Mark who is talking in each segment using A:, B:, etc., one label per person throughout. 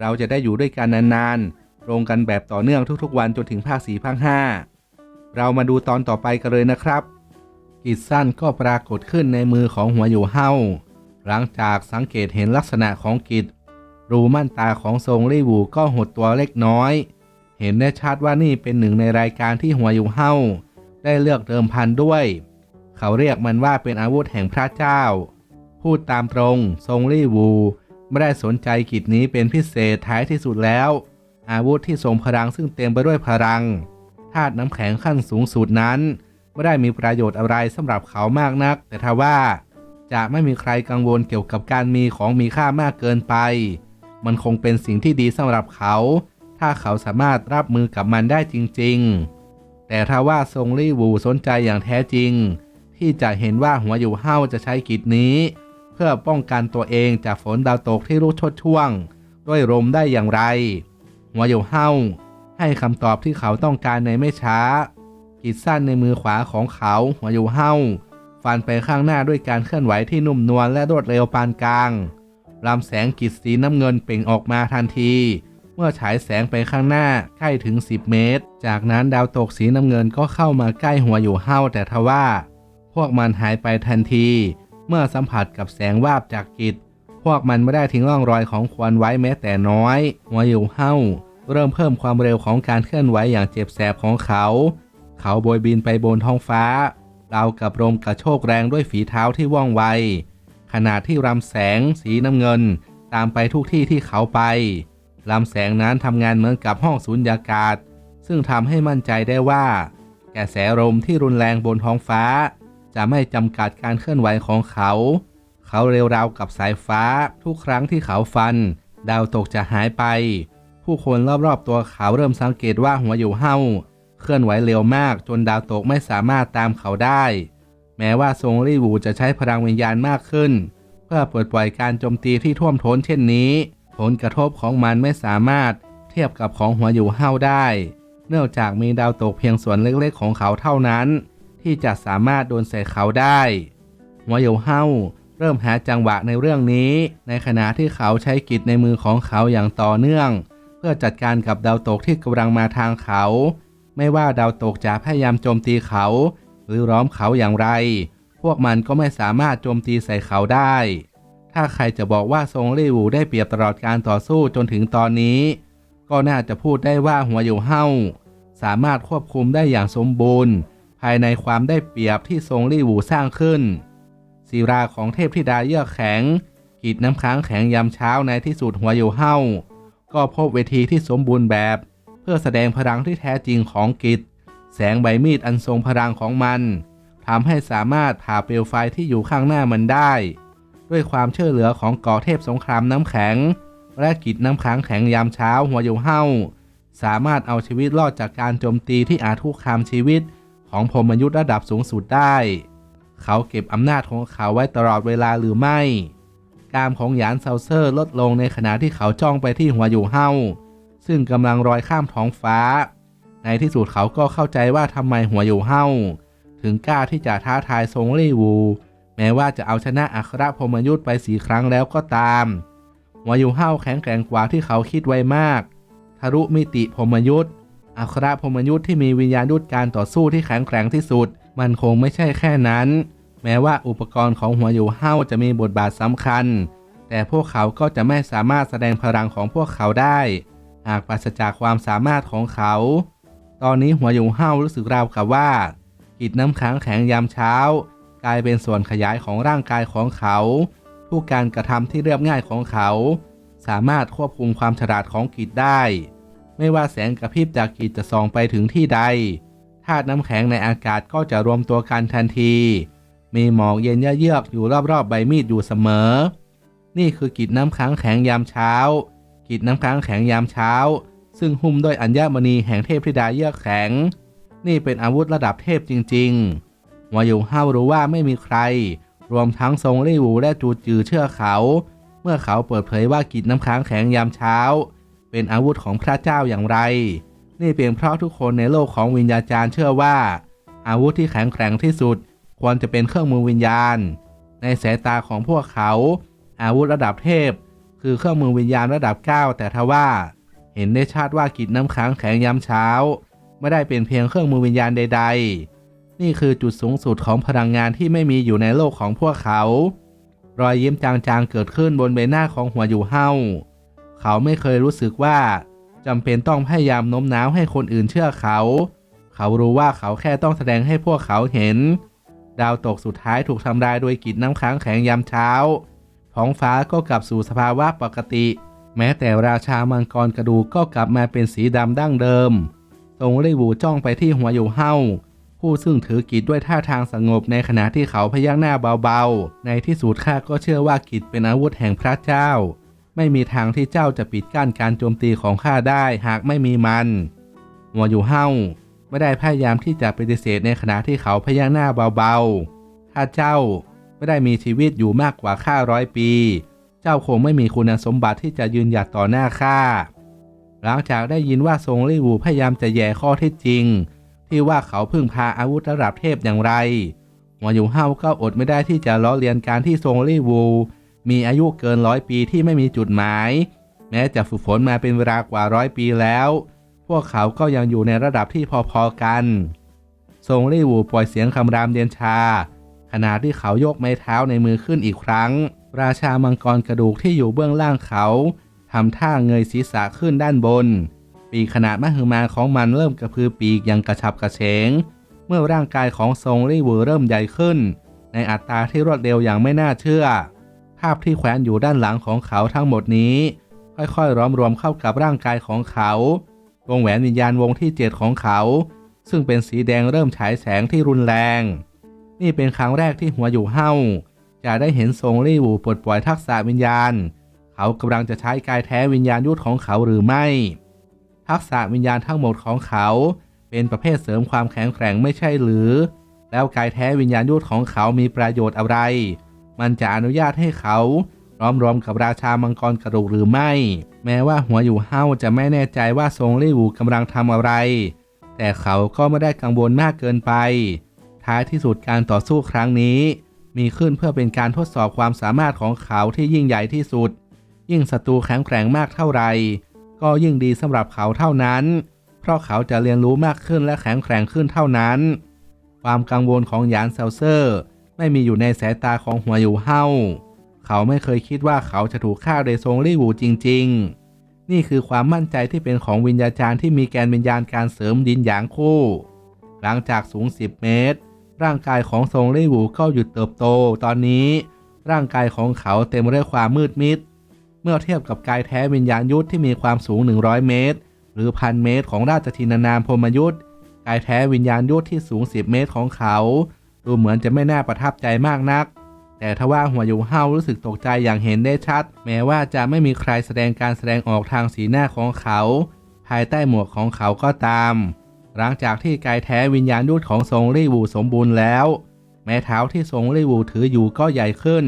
A: เราจะได้อยู่ด้วยกันนานๆลงกันแบบต่อเนื่องทุกๆวันจนถึงภาค4ภาค5เรามาดูตอนต่อไปกันเลยนะครับ กิจสั้นก็ปรากฏขึ้นในมือของหัวอยู่เฮาหลังจากสังเกตเห็นลักษณะของกิจ รูม่านตาของทรงลี่วูก็หดตัวเล็กน้อย เห็นได้ชัดว่านี่เป็นหนึ่งในรายการที่หัวอยู่เฮาได้เลือกเดิมพันด้วย เขาเรียกมันว่าเป็นอาวุธแห่งพระเจ้า พูดตามตรงทรงลี่วู ไม่ได้สนใจกิจนี้เป็นพิเศษท้ายที่สุดแล้ว อาวุธที่ทรงพลังซึ่งเต็มไปด้วยพลังธาตุน้ำแข็งขั้นสูงสุดนั้น ไม่ได้มีประโยชน์อะไรสำหรับเขามากนัก แต่ทว่า จะไม่มีใครกังวลเกี่ยวกับการมีของมีค่ามากเกินไป มันคงเป็นสิ่งที่ดีสำหรับเขา ถ้าเขาสามารถรับมือกับมันได้จริง ๆ แต่ถ้าว่าทรงลี่วูสนใจอย่างแท้จริง ที่จะเห็นว่าหัวอยู่เฮาจะใช้กิจนี้ พื่อป้องกันตัวเองจากฝนดาวตกที่รุกชดช่วง ด้วยลมได้อย่างไร หัวอยู่เฮาให้คำตอบที่เขาต้องการในไม่ช้ากิจสั้นในมือขวาของเขาหัวอยู่เฮาฟันไปข้างหน้าด้วยการเคลื่อนไหวที่นุ่มนวลและรวดเร็วปานกลางลำแสงกิจสีน้ำเงินเปล่งออกมาทันที เมื่อฉายแสงไปข้างหน้าใกล้ถึง 10 เมตร จากนั้นดาวตกสีน้ำเงินก็เข้ามาใกล้หัวอยู่เฮาแต่ทว่า พวกมันหายไปทันที เมื่อสัมผัสกับแสงวาบจากกิจ พวกมันไม่ได้ทิ้งร่องรอยของควันไว้แม้แต่น้อย หัวอยู่เฮาเริ่มเพิ่มความเร็วของการเคลื่อนไหวอย่างเจ็บแสบของเขา เขาโบยบินไปบนท้องฟ้าเรากับลมกระโชกแรงด้วยฝีเท้าที่ว่องไว ขณะที่รำแสงสีน้ำเงิน ตามไปทุกที่ที่เขาไปลำแสงนั้นทำงานเหมือนกับห้องสูญญากาศ ซึ่งทำให้มั่นใจได้ว่า กระแสลมที่รุนแรงบนท้องฟ้า จะไม่จำกัดการเคลื่อนไหวของเขา เขาเร็วราวกับสายฟ้าทุกครั้งที่เขาฟัน ดาวตกจะหายไป ผู้คนรอบๆตัวเขาเริ่มสังเกตว่าหัวอยู่เฮาเคลื่อนไหวเร็วมากจนดาวตกไม่สามารถตามเขาได้ แม้ว่าทรงรีวูจะใช้พลังวิญญาณมากขึ้น เพื่อปลดปล่อยการโจมตีที่ท่วมท้นเช่นนี้ ผลกระทบของมันไม่สามารถเทียบกับของหัวอยู่เฮาได้ เนื่องจากมีดาวตกเพียงส่วนเล็กๆของเขาเท่านั้น ที่จะสามารถโดนใส่เขาได้หัวอยู่เฮาเริ่มหาจังหวะในเรื่องนี้ ในขณะที่เขาใช้กิจในมือของเขาอย่างต่อเนื่อง เพื่อจัดการกับดาวตกที่กำลังมาทางเขา ไม่ว่าดาวตกจะพยายามโจมตีเขา หรือล้อมเขาอย่างไร พวกมันก็ไม่สามารถโจมตีใส่เขาได้ ถ้าใครจะบอกว่าทรงลี่วูได้เปรียบตลอดการต่อสู้จนถึงตอนนี้ ก็น่าจะพูดได้ว่าหัวอยู่เฮาสามารถควบคุมได้อย่างสมบูรณ์ ภายในความได้เปรียบที่ทรงลี่วูสร้างขึ้นศิราของเทพธิดาเยือกแข็งกีดน้ำค้างแข็งยามเช้าในที่สุดหัวอยู่เฮาก็พบเวทีที่สมบูรณ์แบบ เพื่อแสดงพลังที่แท้จริงของกิจ แสงใบมีดอันทรงพลังของมันทำให้สามารถผ่าเปลวไฟที่อยู่ข้างหน้ามันได้ ด้วยความเชื่อเหลือของกาะเทพสงครามน้ำแข็ง และกิจน้ำค้างแข็งยามเช้าหัวอยู่เฮาสามารถเอาชีวิตรอดจากการโจมตีที่อาจคุกคามชีวิต ของพรมยุทธ์ระดับสูงสุดได้ เขาเก็บอำนาจของเขาไว้ตลอดเวลาหรือไม่ กามของหยานเซาเซอร์ลดลงในขณะที่เขาจ้องไปที่หัวอยู่เฮาซึ่งกำลังลอยข้ามท้องฟ้า ในที่สุดเขาก็เข้าใจว่าทำไมหัวอยู่เฮาถึงกล้าที่จะท้าทายทรงลี่วู แม้ว่าจะเอาชนะอัครพรมยุทธ์ไปสีครั้งแล้วก็ตามหัวอยู่เฮาแข็งแกร่งกว่าที่เขาคิดไว้มากทะลุมิติพรมยุทธ์ อัครพรมยุทธ์ที่มีวิญญาณยุทธการต่อสู้ที่แข็งแกร่งที่สุด มันคงไม่ใช่แค่นั้น แม้ว่าอุปกรณ์ของหัวอยู่เฮาจะมีบทบาทสำคัญ แต่พวกเขาก็จะไม่สามารถแสดงพลังของพวกเขาได้ หากปราศจากความสามารถของเขา ตอนนี้หัวอยู่เฮารู้สึกราวกับว่ากิจน้ำค้างแข็งยามเช้า กลายเป็นส่วนขยายของร่างกายของเขาทุกการกระทำที่เรียบง่ายของเขา สามารถควบคุมความฉลาดของกิจได้ ไม่ว่าแสงกระพริบจากกิจจะส่องไปถึงที่ใดธาตุน้ำแข็งในอากาศก็จะรวมตัวกันทันที มีหมอกเย็นเยือกอยู่รอบๆ ใบมีดอยู่เสมอ นี่คือกิจน้ำค้างแข็งยามเช้า กิจน้ำค้างแข็งยามเช้า ซึ่งหุ้มด้วยอัญมณีแห่งเทพธิดาเยือกแข็ง นี่เป็นอาวุธระดับเทพจริงๆวอยู่ห้าวรู้ว่าไม่มีใคร รวมทั้งทรงลี่หูและจูจือเชื่อเขา เมื่อเขาเปิดเผยว่ากิจน้ำค้างแข็งยามเช้า เป็นอาวุธของพระเจ้าอย่างไร นี่เป็นเพราะทุกคนในโลกของวิญญาจารย์เชื่อว่า อาวุธที่แข็งแกร่งที่สุด ควรจะเป็นเครื่องมือวิญญาณ ในสายตาของพวกเขา อาวุธระดับเทพ คือเครื่องมือวิญญาณระดับ 9 แต่ทว่า เห็นได้ชัดว่ากิจน้ำค้างแข็งยามเช้า ไม่ได้เป็นเพียงเครื่องมือวิญญาณใด ๆ นี่คือจุดสูงสุดของพลังงานที่ไม่มีอยู่ในโลกของพวกเขา รอยยิ้มจางๆเกิดขึ้นบนใบหน้าของหัวอยู่เฮา เขาไม่เคยรู้สึกว่าจำเป็นต้องพยายามโน้มน้าวให้คนอื่นเชื่อเขา เขารู้ว่าเขาแค่ต้องแสดงให้พวกเขาเห็น ดาวตกสุดท้ายถูกทำลายโดยกิจน้ำค้างแข็งยามเช้า ท้องฟ้าก็กลับสู่สภาวะปกติ แม้แต่ราชามังกรกระดูกก็กลับมาเป็นสีดำดั้งเดิมทรงรีบูจ้องไปที่หัวอยู่เฮาผู้ซึ่งถือกิจด้วยท่าทางสงบในขณะที่เขาพยักหน้าเบาๆ ในที่สุดข้าก็เชื่อว่ากิจเป็นอาวุธแห่งพระเจ้า ไม่มีทางที่เจ้าจะปิดกั้นการโจมตีของข้าได้หากไม่มีมันหัวอยู่เฮ้าไม่ได้พยายามที่จะปฏิเสธในขณะที่เขาพยักหน้าเบาๆ ถ้าเจ้าไม่ได้มีชีวิตอยู่มากกว่าข้าร้อยปี เจ้าคงไม่มีคุณสมบัติที่จะยืนหยัดต่อหน้าข้า หลังจากได้ยินว่าทรงลี่วูพยายามจะแย่ข้อเท็จจริง ที่ว่าเขาพึ่งพาอาวุธระดับเทพอย่างไรหัวอยู่เฮ้าก็อดไม่ได้ที่จะล้อเลียนการที่ทรงลี่วู มีอายุเกินร้อยปีที่ไม่มีจุดหมาย แม้จะฝึกฝนมาเป็นเวลากว่าร้อยปีแล้ว พวกเขาก็ยังอยู่ในระดับที่พอๆกันทรงลี่วูปล่อยเสียงคำรามเดียนชา ขณะที่เขายกไม้เท้าในมือขึ้นอีกครั้ง ราชามังกรกระดูกที่อยู่เบื้องล่างเขาทำท่าเงยศีรษะขึ้นด้านบน ปีกขนาดมหึมาของมันเริ่มกระพือปีกอย่างกระฉับกระเฉง เมื่อร่างกายของทรงลี่วูเริ่มใหญ่ขึ้น ในอัตราที่รวดเร็วอย่างไม่น่าเชื่อ ภาพที่แขวนอยู่ด้านหลังของเขาทั้งหมดนี้ ค่อยๆร้อมรวมเข้ากับร่างกายของเขา วงแหวนวิญญาณวงที่เจ็ดของเขา ซึ่งเป็นสีแดงเริ่มฉายแสงที่รุนแรง นี่เป็นครั้งแรกที่หัวอยู่เฮาจะได้เห็นทรงลี่วูปลดปล่อยทักษะวิญญาณ เขากำลังจะใช้กายแท้วิญญาณยุทธของเขาหรือไม่ ทักษะวิญญาณทั้งหมดของเขา เป็นประเภทเสริมความแข็งแกร่งไม่ใช่หรือ แล้วกายแท้วิญญาณยุทธของเขามีประโยชน์อะไร มันจะอนุญาตให้เขาร้อมรวมกับราชามังกรกระดูกหรือไม่ แม้ว่าหัวอยู่เฮาจะไม่แน่ใจว่าทรงลี่วูกำลังทำอะไร แต่เขาก็ไม่ได้กังวลมากเกินไป ท้ายที่สุดการต่อสู้ครั้งนี้ มีขึ้นเพื่อเป็นการทดสอบความสามารถของเขาที่ยิ่งใหญ่ที่สุด ยิ่งศัตรูแข็งแกร่งมากเท่าไหร่ก็ยิ่งดีสำหรับเขาเท่านั้น เพราะเขาจะเรียนรู้มากขึ้นและแข็งแกร่งขึ้นเท่านั้น ความกังวลของหยานเซลเซอร์ ไม่มีอยู่ในสายตาของหัวอยู่เฮาเขาไม่เคยคิดว่าเขาจะถูกฆ่าโดยทรงลี่วูจริง ๆ นี่คือความมั่นใจที่เป็นของวิญญาจารย์ที่มีแกนวิญญาณการเสริมดินหยางคู่ หลังจากสูง 10 เมตร ร่างกายของทรงลี่วูก็หยุดเติบโต ตอนนี้ ร่างกายของเขาเต็มไปด้วยความมืดมิด เมื่อเทียบกับกายแท้วิญญาณยุทธที่มีความสูง 100 เมตร หรือพันเมตรของราชทินานามพรมยุทธกายแท้วิญญาณยุทธที่สูง 10 เมตรของเขา ดูเหมือนจะไม่น่าประทับใจมากนัก แต่ทว่าหัวอยู่เฮารู้สึกตกใจอย่างเห็นได้ชัด แม้ว่าจะไม่มีใครแสดงการแสดงออกทางสีหน้าของเขา ภายใต้หมวกของเขาก็ตาม หลังจากที่กายแท้วิญญาณยุทธของทรงรี่วูสมบูรณ์แล้ว แม้เท้าที่ทรงรี่วูถืออยู่ก็ใหญ่ขึ้น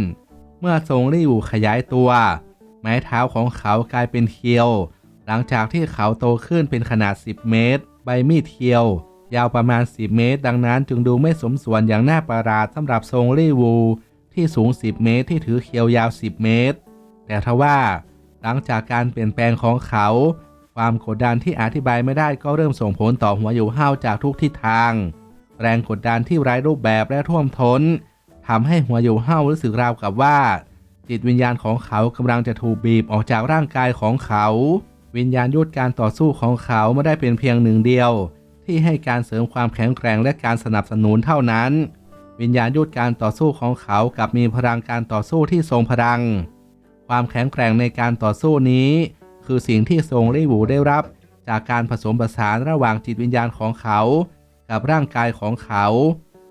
A: เมื่อทรงรี่วูขยายตัว ไม้เท้าของเขากลายเป็นเคียว หลังจากที่เขาโตขึ้นเป็นขนาด 10 เมตร ใบมีดเคียว ยาวประมาณ 10 เมตร ดังนั้นจึงดูไม่สมส่วนอย่างน่าประหลาดสำหรับทรงรี่วู ที่สูง 10 เมตรที่ถือเคียวยาว 10 เมตร แต่ทว่า หลังจากการเปลี่ยนแปลงของเขา ความกดดันที่อธิบายไม่ได้ก็เริ่มส่งผลต่อหัวอยู่ห้าวจากทุกทิศทาง แรงกดดันที่ไร้รูปแบบและท่วมท้นทำให้หัวอยู่ห้าวรู้สึกราวกับว่า จิตวิญญาณของเขากำลังจะถูกบีบออกจากร่างกายของเขา วิญญาณยุทธการต่อสู้ของเขาไม่ได้เป็นเพียงหนึ่งเดียว ที่ให้การเสริมความแข็งแกร่งและการสนับสนุนเท่านั้น วิญญาณยุทธการต่อสู้ของเขากับมีพลังการต่อสู้ที่ทรงพลัง ความแข็งแกร่งในการต่อสู้นี้ คือสิ่งที่ทรงรีบูได้รับ จากการผสมผสานระหว่างจิตวิญญาณของเขา กับร่างกายของเขา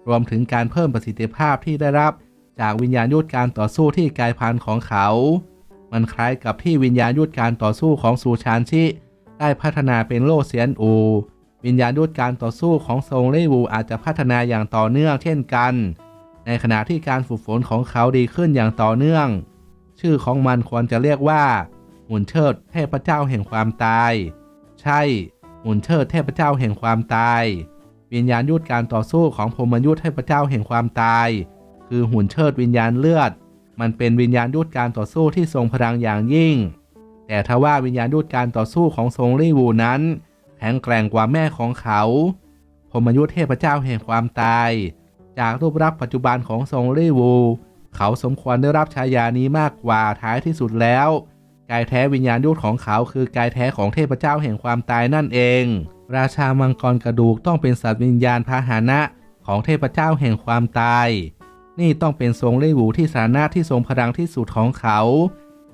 A: รวมถึงการเพิ่มประสิทธิภาพที่ได้รับ จากวิญญาณยุทธการต่อสู้ที่กลายพันธุ์ของเขา มันคล้ายกับที่วิญญาณยุทธการต่อสู้ของซูชานชิได้พัฒนาเป็นโลเซียนอู วิญญาณยุทธการต่อสู้ของทรงเล่วูอาจจะพัฒนาอย่างต่อเนื่องเช่นกัน ในขณะที่การฝึกฝนของเขาดีขึ้นอย่างต่อเนื่อง ชื่อของมันควรจะเรียกว่าหุ่นเชิดเทพเจ้าแห่งความตาย ใช่หุ่นเชิดเทพเจ้าแห่งความตาย วิญญาณยุทธการต่อสู้ของพรมยุทธเทพเจ้าแห่งความตาย คือหุ่นเชิดวิญญาณเลือด มันเป็นวิญญาณยุทธการต่อสู้ที่ทรงพลังอย่างยิ่ง แต่ทว่าวิญญาณยุทธการต่อสู้ของทรงลี่วูนั้น แข็งแกร่งกว่าแม่ของเขาพรหมยุทธเทพเจ้าแห่งความตาย จากรูปลักษ์ปัจจุบันของทรงลี่วู เขาสมควรได้รับฉายานี้มากกว่าท้ายที่สุดแล้ว กายแท้วิญญาณยุทธของเขาคือกายแท้ของเทพเจ้าแห่งความตายนั่นเอง ราชามังกรกระดูกต้องเป็นสัตว์วิญญาณพาหนะของเทพเจ้าแห่งความตาย นี่ต้องเป็นทรงเล่หูที่สานะที่ทรงพลังที่สุดของเขา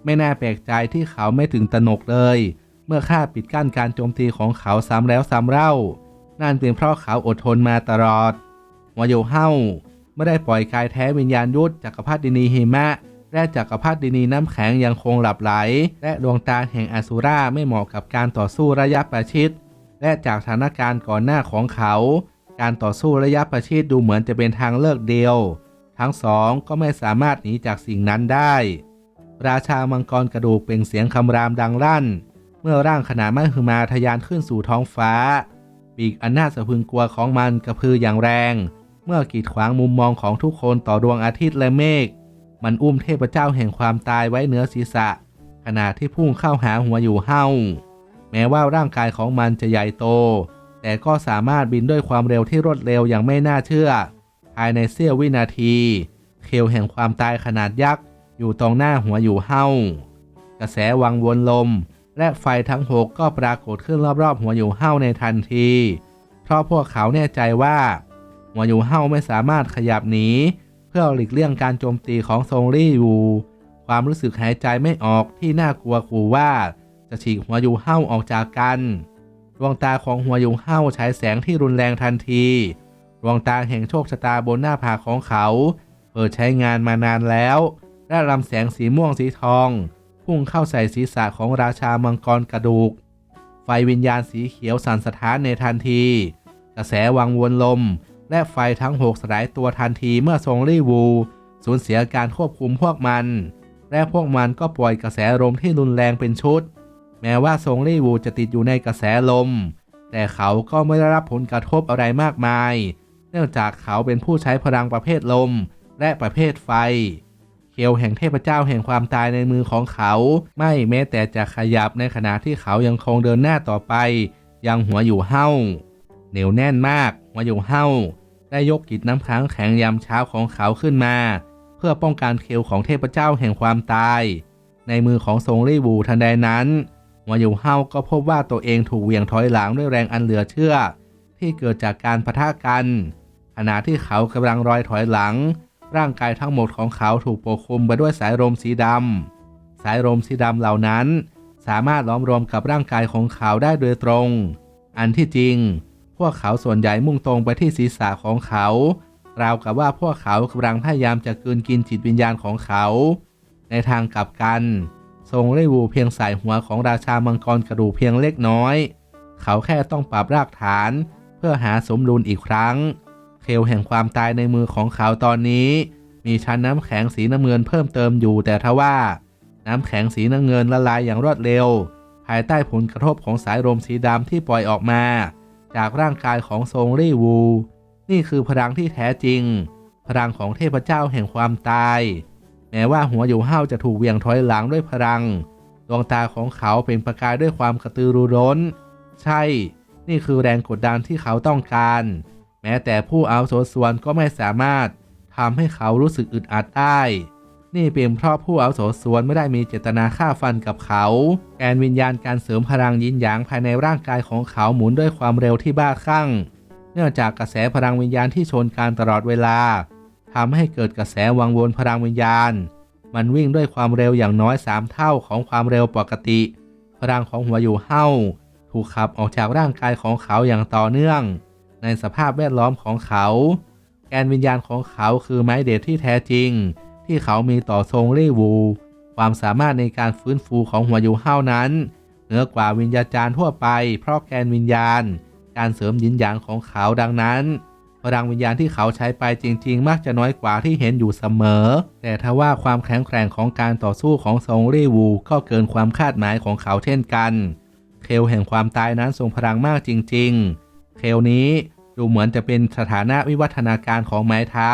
A: ไม่น่าแปลกใจที่เขาไม่ถึงตนกเลย เมื่อข้าปิดกั้นการโจมตีของเขาซ้ำแล้วซ้ำเล่า นั่นเป็นเพราะเขาอดทนมาตลอดวาโยเฮาไม่ได้ปล่อยกายแท้วิญญาณยุทธจักรพรรดินีหิมะ และจักรพรรดินีน้ำแข็งยังคงหลับไหล และดวงตาแห่งอสูราไม่เหมาะกับการต่อสู้ระยะประชิด และจากสถานการณ์ก่อนหน้าของเขา การต่อสู้ระยะประชิดดูเหมือนจะเป็นทางเลือกเดียว ทั้งสองก็ไม่สามารถหนีจากสิ่งนั้นได้ ราชามังกรกระดูกเปล่งเสียงคำรามดังลั่น เมื่อร่างขนาดมหึมาทะยานขึ้นสู่ท้องฟ้า ปีกอันน่าสะพรึงกลัวของมันกระพืออย่างแรง เมื่อกีดขวางมุมมองของทุกคนต่อดวงอาทิตย์และเมฆมันอุ้มเทพเจ้าแห่งความตายไว้เหนือศีรษะ ขณะที่พุ่งเข้าหาหัวอยู่เฮ้าแม้ว่าร่างกายของมันจะใหญ่โต แต่ก็สามารถบินด้วยความเร็วที่รวดเร็วอย่างไม่น่าเชื่อ ภายในเสี้ยววินาทีเคลแห่งความตายขนาดยักษ์อยู่ตรงหน้าหัวอยู่เฮ้ากระแสวังวนลม และไฟทั้งหกก็ปรากฏขึ้นรอบๆ หัวอยู่เฮ้าในทันที เพราะพวกเขาแน่ใจว่า หัวอยู่เฮ้าไม่สามารถขยับหนี เพื่อหลีกเลี่ยงการโจมตีของทรงรี่อยู่ ความรู้สึกหายใจไม่ออกที่น่ากลัวขู่ว่า จะฉีกหัวอยู่เฮ้าออกจากกันดวงตาของหัวอยู่เฮ้าฉายแสงที่รุนแรงทันที ดวงตาแห่งโชคชะตาบนหน้าผากของเขา เปิดใช้งานมานานแล้ว และลำแสงสีม่วงสีทอง พุ่งเข้าใส่ศีรษะของราชามังกรกระดูก ไฟวิญญาณสีเขียวสั่นสะท้านในทันที กระแสวังวนลม และไฟทั้งหกสลายตัวทันทีเมื่อทรงรี่วูสูญเสียการควบคุมพวกมัน และพวกมันก็ปล่อยกระแสลมที่รุนแรงเป็นชุด แม้ว่าทรงรี่วูจะติดอยู่ในกระแสลม แต่เขาก็ไม่ได้รับผลกระทบอะไรมากมาย เนื่องจากเขาเป็นผู้ใช้พลังประเภทลมและประเภทไฟ เคียวแห่งเทพเจ้าแห่งความตายในมือของเขา ไม่แม้แต่จะขยับในขณะที่เขายังคงเดินหน้าต่อไป ยังหัวอยู่เห้าเหนียวแน่นมากหัวอยู่เห้าได้ยกกิจน้ำค้างแข็งยามเช้าของเขาขึ้นมา เพื่อป้องกันเคียวของเทพเจ้าแห่งความตาย ในมือของทรงรี่บูทันใดนั้นหัวอยู่เฮาก็พบว่าตัวเองถูกเหวี่ยงถอยหลังด้วยแรงอันเหลือเชื่อ ที่เกิดจากการปะทะกันขณะที่เขากำลังรอยถอยหลัง ร่างกายทั้งหมดของเขาถูกปกคลุมไปด้วยสายลมสีดำ สายลมสีดำเหล่านั้น สามารถล้อมรวมกับร่างกายของเขาได้โดยตรง อันที่จริง พวกเขาส่วนใหญ่มุ่งตรงไปที่ศีรษะของเขา ราวกับว่าพวกเขากำลังพยายามจะกืนกินจิตวิญญาณของเขา ในทางกลับกัน ทรงเล่วูเพียงใส่หัวของราชามังกรกระดูเพียงเล็กน้อย เขาแค่ต้องปรับรากฐาน เพื่อหาสมดุลอีกครั้ง เคลแห่งความตายในมือของเขาตอนนี้ มีชั้นน้ำแข็งสีน้ำเงินเพิ่มเติมอยู่แต่ทว่า น้ำแข็งสีน้ำเงินละลายอย่างรวดเร็ว ภายใต้ผลกระทบของสายลมสีดำที่ปล่อยออกมา จากร่างกายของทรงรี่วู นี่คือพลังที่แท้จริง พลังของเทพเจ้าแห่งความตาย แม้ว่าหัวอยู่ห้าวจะถูกเวียงถอยหลังด้วยพลังดวงตาของเขาเป็นประกายด้วยความกระตือรือร้น ใช่ นี่คือแรงกดดันที่เขาต้องการ แม้แต่ผู้อาวุโสส่วนก็ไม่สามารถทำให้เขารู้สึกอึดอัดได้ นี่เป็นเพราะผู้อาวุโสส่วนไม่ได้มีเจตนาฆ่าฟันกับเขา แกนวิญญาณการเสริมพลังยินหยางภายในร่างกายของเขาหมุนด้วยความเร็วที่บ้าคลั่ง เนื่องจากกระแสพลังวิญญาณที่ชนกันตลอดเวลาทำให้เกิดกระแสวังวนพลังวิญญาณ มันวิ่งด้วยความเร็วอย่างน้อยสามเท่าของความเร็วปกติ พลังของหัวอยู่เฮ้าถูกขับออกจากร่างกายของเขาอย่างต่อเนื่อง ในสภาพแวดล้อมของเขา แกนวิญญาณของเขาคือไม้เด็ดที่แท้จริง ที่เขามีต่อทรงรี่วู ความสามารถในการฟื้นฟูของหัวอยู่เฮานั้น เหนือกว่าวิญญาจารย์ทั่วไป เพราะแกนวิญญาณ การเสริมยินหยางของเขาดังนั้นพลังวิญญาณที่เขาใช้ไปจริง ๆ มักจะน้อยกว่าที่เห็นอยู่เสมอ แต่ทว่าความแข็งแกร่งของการต่อสู้ของซงรี่วูก็เกินความคาดหมายของเขาเช่นกัน เคลแห่งความตายนั้นทรงพลังมากจริง ๆ เคลนี้ ดูเหมือนจะเป็นสถานะวิวัฒนาการของไม้เท้า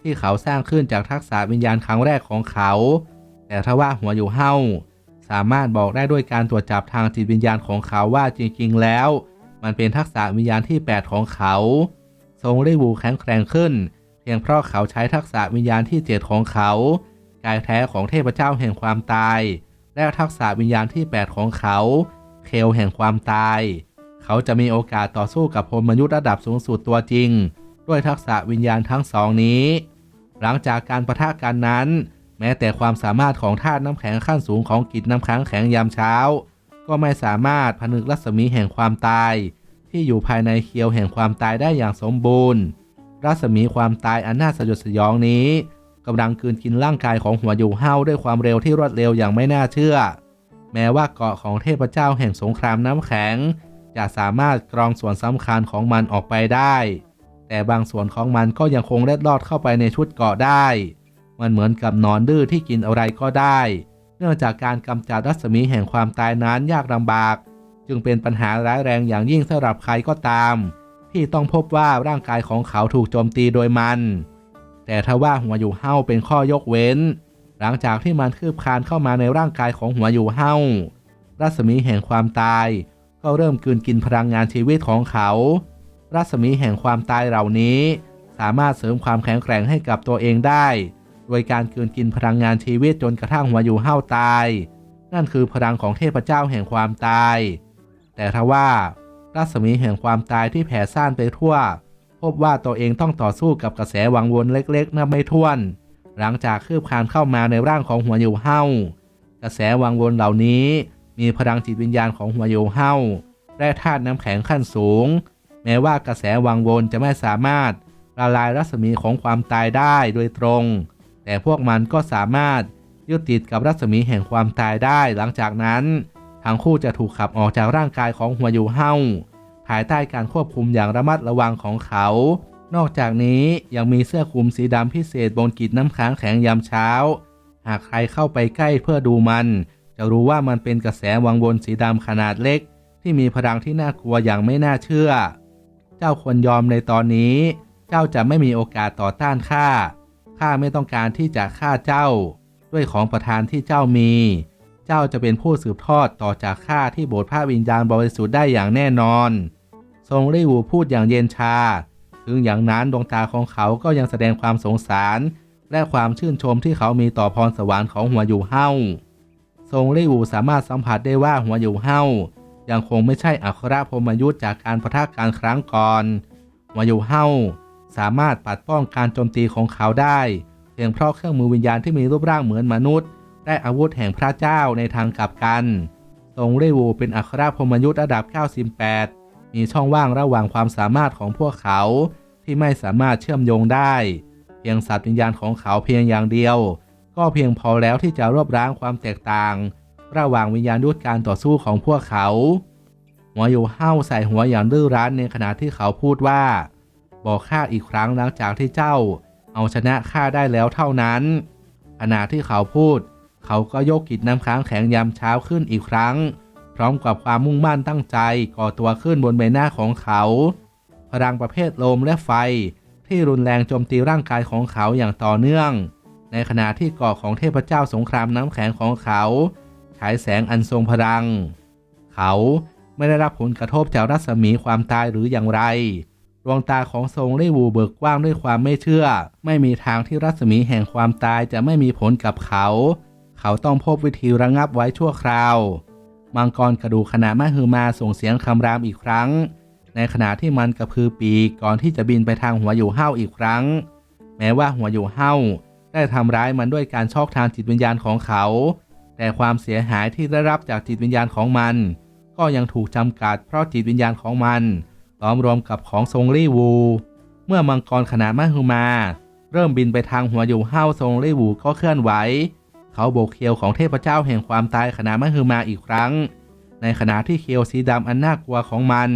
A: ที่เขาสร้างขึ้นจากทักษะวิญญาณครั้งแรกของเขา แต่ทว่าหัวอยู่เฮ้าสามารถบอกได้ด้วยการตรวจจับทางจิตวิญญาณของเขาว่าจริงๆ แล้ว มันเป็นทักษะวิญญาณที่ 8 ของเขา ทรงได้วูแข็งแกร่งขึ้น เพียงเพราะเขาใช้ทักษะวิญญาณที่ 7 ของเขา กายแท้ของเทพเจ้าแห่งความตาย และทักษะวิญญาณที่ 8 ของเขา เคลแห่งความตาย เขาจะมีโอกาสต่อสู้กับพลมยุทธ์ระดับสูงสุดตัวจริง ด้วยทักษะวิญญาณทั้งสองนี้ หลังจากการประทะกันนั้น แม้แต่ความสามารถของธาตุน้ำแข็งขั้นสูงของกิจน้ำค้างแข็งยามเช้า ก็ไม่สามารถผนึกรัศมีแห่งความตาย ที่อยู่ภายในเคียวแห่งความตายได้อย่างสมบูรณ์ รัศมีความตายอันน่าสยดสยองนี้กำลังกืนกินร่างกายของหัวอยู่เฮาด้วยความเร็วที่รวดเร็วอย่างไม่น่าเชื่อ แม้ว่าเกาะของเทพเจ้าแห่งสงครามน้ำแข็ง จะสามารถกรองส่วนสำคัญของมันออกไปได้ แต่บางส่วนของมันก็ยังคงเล็ดลอดเข้าไปในชุดเกาะได้ มันเหมือนกับนอนดื้อที่กินอะไรก็ได้ เนื่องจากการกำจัดรัศมีแห่งความตายนั้นยากลำบาก จึงเป็นปัญหาร้ายแรงอย่างยิ่งสำหรับใครก็ตาม ที่ต้องพบว่าร่างกายของเขาถูกโจมตีโดยมัน แต่ถ้าว่าหัวอยู่เฮาเป็นข้อยกเว้น หลังจากที่มันคืบคลานเข้ามาในร่างกายของหัวอยู่เฮารัศมีแห่งความตาย ก็เริ่มกืนกินพลังงานชีวิตของเขา รัศมีแห่งความตายเหล่านี้ สามารถเสริมความแข็งแกร่งให้กับตัวเองได้ โดยการกืนกินพลังงานชีวิตจนกระทั่งหัวอยู่เห้าตาย นั่นคือพลังของเทพเจ้าแห่งความตาย แต่ทว่า รัศมีแห่งความตายที่แผ่ซ่านไปทั่ว พบว่าตัวเองต้องต่อสู้กับกระแสวังวนเล็กๆนับไม่ถ้วน หลังจากคืบคลานเข้ามาในร่างของหัวอยู่เห้ากระแสวังวนเหล่านี้ มีพลังจิตวิญญาณของหัวอยู่เห้าและธาตุน้ำแข็งขั้นสูง แม้ว่ากระแสวังวนจะไม่สามารถละลายรัศมีของความตายได้โดยตรง แต่พวกมันก็สามารถยึดติดกับรัศมีแห่งความตายได้หลังจากนั้น ทั้งคู่จะถูกขับออกจากร่างกายของหัวอยู่เฮ้าภายใต้การควบคุมอย่างระมัดระวังของเขา นอกจากนี้ยังมีเสื้อคลุมสีดำพิเศษบนกิจน้ำค้างแข็งยามเช้า หากใครเข้าไปใกล้เพื่อดูมัน จะรู้ว่ามันเป็นกระแสวังวนสีดำขนาดเล็ก ที่มีพลังที่น่ากลัวอย่างไม่น่าเชื่อ เจ้าควรยอมในตอนนี้ เจ้าจะไม่มีโอกาสต่อต้านข้าข้าไม่ต้องการที่จะฆ่าเจ้า ด้วยของประทานที่เจ้ามี เจ้าจะเป็นผู้สืบทอดต่อจากข้าที่โบสถ์พระวิญญาณบริสุทธิ์ได้อย่างแน่นอน ทรงรี่วูพูดอย่างเย็นชา ถึงอย่างนั้นดวงตาของเขาก็ยังแสดงความสงสาร และความชื่นชมที่เขามีต่อพรสวรรค์ของหัวอยู่เฮ้า ทรงรี่วูสามารถสัมผัสได้ว่าหัวอยู่เฮายังคงไม่ใช่อัครพรมยุทธ์จากการประทะการครั้งก่อนหัวอยู่เฮาสามารถปัดป้องการโจมตีของเขาได้เพียงเพราะเครื่องมือวิญญาณที่มีรูปร่างเหมือนมนุษย์และอาวุธแห่งพระเจ้าในทางกลับกัน ทรงเรวูเป็นอัครพรมยุทธ์ระดับ 98 มีช่องว่างระหว่างความสามารถของพวกเขาที่ไม่สามารถเชื่อมโยงได้ เพียงสัตว์วิญญาณของเขาเพียงอย่างเดียว ก็เพียงพอแล้วที่จะรวบร้างความแตกต่าง ระหว่างวิญญาณยุทธการต่อสู้ของพวกเขาหัวอยู่เห้าใส่หัวอย่างดื้อรั้นในขณะที่เขาพูดว่า บอกข้าอีกครั้งหลังจากที่เจ้า เอาชนะข้าได้แล้วเท่านั้น ขณะที่เขาพูด เขาก็ยกกิจน้ำค้างแข็งยามเช้าขึ้นอีกครั้ง พร้อมกับความมุ่งมั่นตั้งใจก่อตัวขึ้นบนใบหน้าของเขา พลังประเภทลมและไฟที่รุนแรงโจมตีร่างกายของเขาอย่างต่อเนื่อง ในขณะที่เกาะของเทพเจ้าสงครามน้ำแข็งของเขา ฉายแสงอันทรงพลัง เขาไม่ได้รับผลกระทบจากรัศมีความตายหรืออย่างไร ดวงตาของทรงได้วูเบิกกว้างด้วยความไม่เชื่อ ไม่มีทางที่รัศมีแห่งความตายจะไม่มีผลกับเขา เขาต้องพบวิธีระงับไว้ชั่วคราว มังกรกระดูขนาดมหึมาส่งเสียงคำรามอีกครั้ง ในขณะที่มันกระพือปีกก่อนที่จะบินไปทางหัวอยู่เห้าอีกครั้ง แม้ว่าหัวอยู่เห้า ได้ทำร้ายมันด้วยการชอกทางจิตวิญญาณของเขา แต่ความเสียหายที่ได้รับจากจิตวิญญาณของมัน ก็ยังถูกจำกัดเพราะจิตวิญญาณของมันล้อมรวมกับของทรงรี่วู เมื่อมังกรขนาดมหึมา เริ่มบินไปทางหัวอยู่เห้าทรงรี่วูก็เคลื่อนไหว เขาโบกเคียวของเทพเจ้าแห่งความตายขนาดมหึมาอีกครั้ง ในขณะที่เคียวสีดำอันน่ากลัวของมัน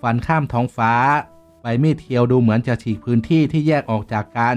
A: ฟันข้ามท้องฟ้าใบมีดเทียวดูเหมือนจะฉีกพื้นที่ที่แยกออกจากกัน